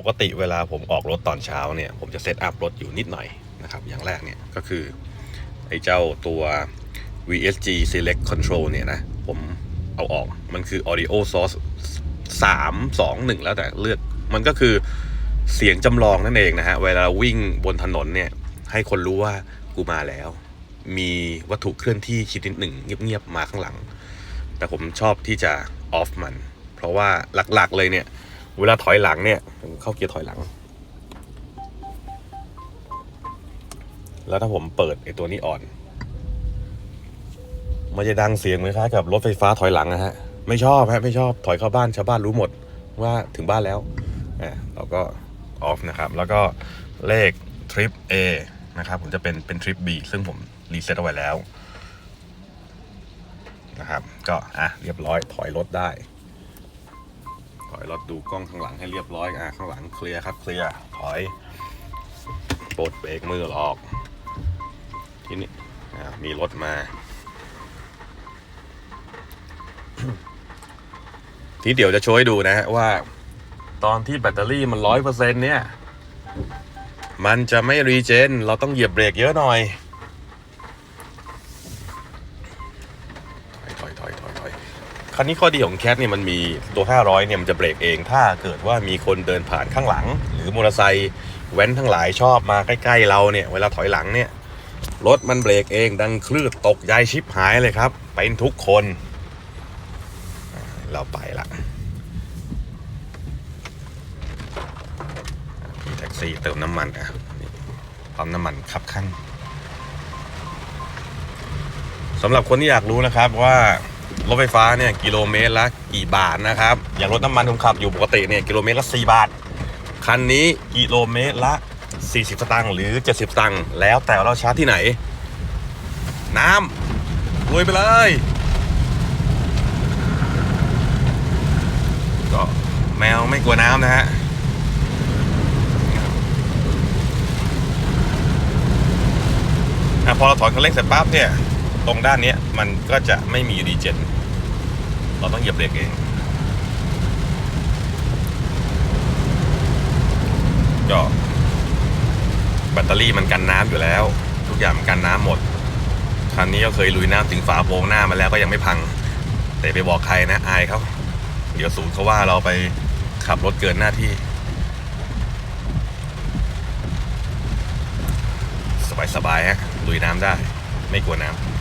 ปกติเวลาผมออกรถตอนเช้าเนี่ยผมจะเซตอัพรถอยู่นิดหน่อยนะครับอย่างแรกเนี่ยก็คือไอ้เจ้าตัว VSG Select Control เนี่ยนะผมเอาออกมันคือ Audio Source 3 2 1 แล้วแต่เลือกมันก็คือเสียงจำลองนั่นเองนะฮะเวลาวิ่งบนถนนเนี่ยให้คนรู้ว่ากูมาแล้ว มีวัตถุเคลื่อนที่ชิดนิดหนึ่งเงียบๆมาข้างหลัง แต่ผมชอบที่จะออฟมัน เพราะว่าหลักๆเลยเนี่ย เวลาถอยหลังเนี่ย เข้าเกียร์ถอยหลัง แล้วถ้าผมเปิดไอ้ตัวนี้อ่อน มันจะดังเสียงเหมือนคล้ายกับรถไฟฟ้าถอยหลังนะฮะ ไม่ชอบฮะไม่ชอบถอยเข้าบ้านชาวบ้านรู้หมดว่าถึงบ้านแล้วอะเราก็ออฟนะครับ แล้วก็เลขทริป A นะครับ ผมจะเป็นเป็นทริป B ซึ่งผมรีเซ็ตเอาไว้แล้วนะครับ ก็อะเรียบร้อยถอยรถได้ อยรถดูกล้องข้างหลังให้เรียบร้อยอะข้างหลังเคลียร์ครับเคลียร์ถอยปลดเบรกมือออก ที่นี่มีรถมา ทีเดี๋ยวจะโชว์ให้ดูนะฮะว่า ตอนที่แบตเตอรี่มันร้อยเปอร์เซ็นเนี่ย มันจะไม่รีเจน เราต้องเหยียบเบรกเยอะหน่อย ถอยถอยถอยถอย คันนี้ข้อดีของแคทเนี่ยมันมีตัว 500 เนี่ยมันจะเบรกเอง ถ้าเกิดว่ามีคนเดินผ่านข้างหลัง หรือมอเตอร์ไซค์แว้นทั้งหลายชอบมาใกล้ ๆ เราเนี่ย เวลาถอยหลังเนี่ย รถมันเบรกเองดังคลืดตกยายชิบหายเลยครับ เป็นทุกคน เราไปละมีแท็กซี่เติมน้ำมันอะปั๊มน้ำมันขับข้างสำหรับคนที่อยากรู้นะครับว่า รถไฟฟ้าเนี่ยกิโลเมตรละกี่บาทนะครับ อย่างรถน้ำมันผมขับอยู่ปกติเนี่ยกิโลเมตรละ 4 บาท คันนี้กิโลเมตรละ 40 สตางค์หรือ 70 สตางค์แล้วแต่เราชาร์จที่ไหน น้ำลุยไปเลย ก็แมวไม่กลัวน้ำนะฮะพอเราถอนคันเร่งเสร็จปั๊บเนี่ย ตรงด้านนี้มันก็จะไม่มีรีเจน เราต้องเหยียบเบรกเองก็แบตเตอรี่มันกันน้ำอยู่แล้ว ทุกอย่างมันกันน้ำหมดคันนี้ก็เคยลุยน้ำถึงฝาโปรงหน้ามาแล้วก็ยังไม่พัง แต่ไปบอกใครนะอายเขาเดี๋ยวศูนย์เขาว่าเราไปขับรถเกินหน้าที่ สบายๆฮะลุยน้ำได้ ไม่กลัวน้ำ